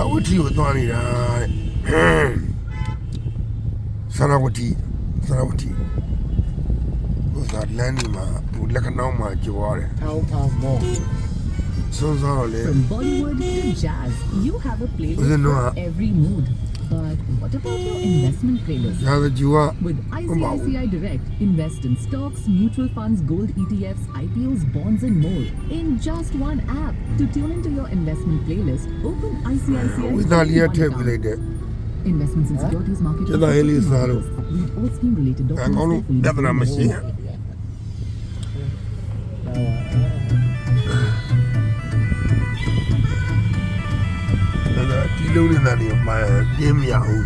အဝတီကိုသွားနေတာတဲ့ဆရာဝတီဆရာဝတီဟိုသာလမ်းဒီမှာဟိုလက်ကနောင်းမှာကြော်ရတယ်ထောင်းထောင်းမောစွန်းစားတော့လေ From Bollywood to jazz, you have a Was it playlist not? for every mood. expert what about your investment playlist? Yeah, the Jiva. With ICICI Direct, invest in stocks, mutual funds, gold ETFs, IPOs, bonds, and more in just one app. To tune into your investment playlist, open ICICI Direct. Investments in securities market. Read all scheme related documents. ကဒီလုံးနေတာနေမှာပြင်းမရဘူး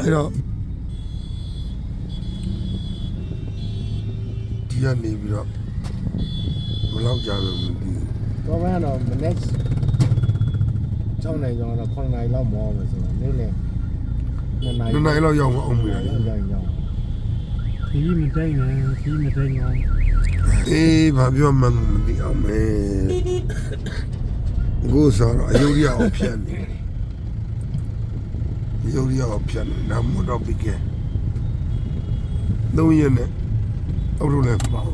အဲ့တော့ဒီကနေပြီးတော့ဘယ်လောက်ကြာလို့မသိဘူးတော့ဘယ်တော့မနေ့6နိုင်ကျော်တော့9နိုင်လောက်မောမယ်ဆိုတော့နေ့လေ2နိုင်နှစ်နိုင်လောက်ရောက်မအောင်ပြီရောက်ရောက်ရောက်ခီးမတိတ်နဲ့ခီးမတိတ်နဲ့အေးဘာပြောမှန်းမသိအောင်မဲ ကိုဆိုတော့အယုဒ္ဓယအောင်ဖြတ်နေအယုဒ္ဓယအောင်ဖြတ်နေနာမတော့ပြီးကဲသုံးရက်နဲ့အောက်လို့လည်းပေါ့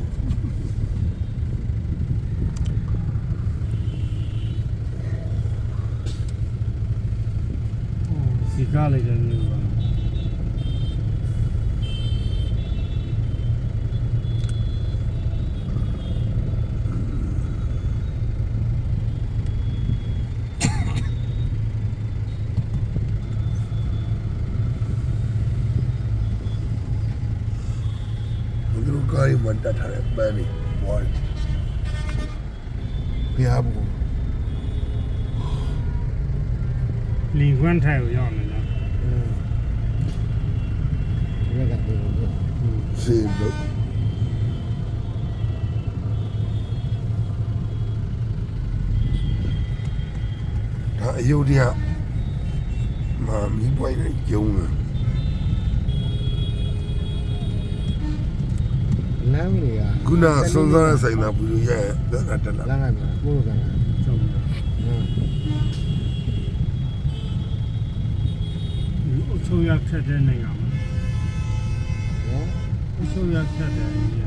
စီကားလိုက်တယ်မျိုးပါ သူတို့ကားရီမှာတက်ထားတဲ့ပန်းနေဘွားတယ်ဘုရားဘုလင်ခွန်းထို လို့ဒါအယုဒ္ဓယမှာမိပွိုင်းနဲ့ကျုံးတယ်လမ်းကြီးကခုနစွန်းစားတဲ့ဆိုင်သာဘူးလို့ရဲ့သက်တာတက်လာလမ်းကပို့လို့ကလည်းကျောင်းอืมအချိုးရဖြတ်တဲ့နိုင်ငံမှာနော်အချိုးရဖြတ်တဲ့အိန္ဒိယ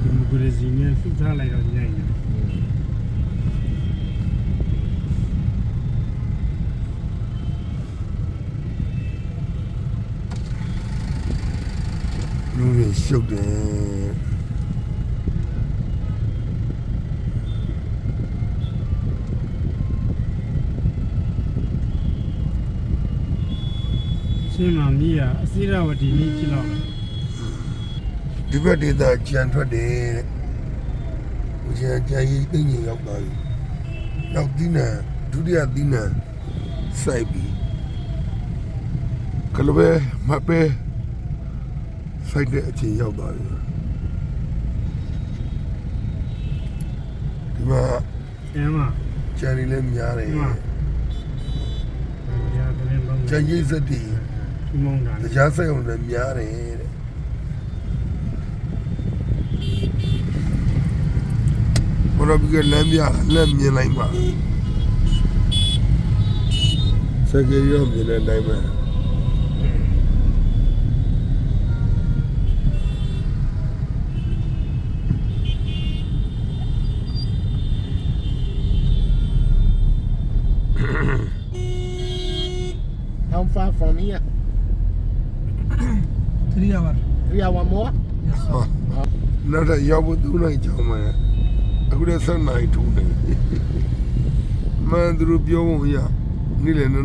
ဒီမိုကရေစီနဲ့လှုပ်ထားလိုက်တော့ညံ့နေ လူတွေရှုပ်တယ်ရှင်းမှမြည်ရအစိရဝတီနည်းဖြစ်တော့ဒီဘက်ဒေသကြံထွက်တယ်တဲ့ဦးကျန်ကြံကြီးသိငင်ရောက်သွားပြီနောက်သီးနံဒုတိယသီးနံစိုက်ပြီကလပဲမပဲ စိုက်တဲ့အချိန်ရောက်သွားပြီဒီမှာအဲမှာကြံနေလည်းများတယ်မှန်ရတယ်လုံးကြံကြီးစက်တီဒီမုံတာတရားစိုက်အောင်လည်းများတယ်တဲ့ဘုရားပြီးကလမ်းပြလမ်းမြင်လိုက်ပါစကေရောမြင်တဲ့အတိုင်းပဲ far from here Three hour. 3 hour more Yes. ဟာနောက်တော့ရောက်ဖို့သူ့နိုင်ကြောင်းမယ်အခုလည်းဆက်နိုင်ထုံးတယ်မန်သူတို့ပြောဖို့မရနေ့လည်းနှ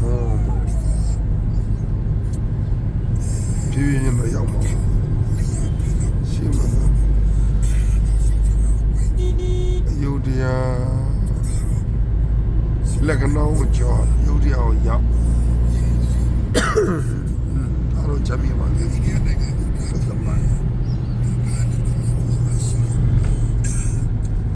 ပြည့်ပြည့်နဲ့ရောက်မှာရှင်းမှာအယုဒ္ဓယာလက်ကနောင်းကိုကြောက်ယုဒ္ဓယာကိုရောက်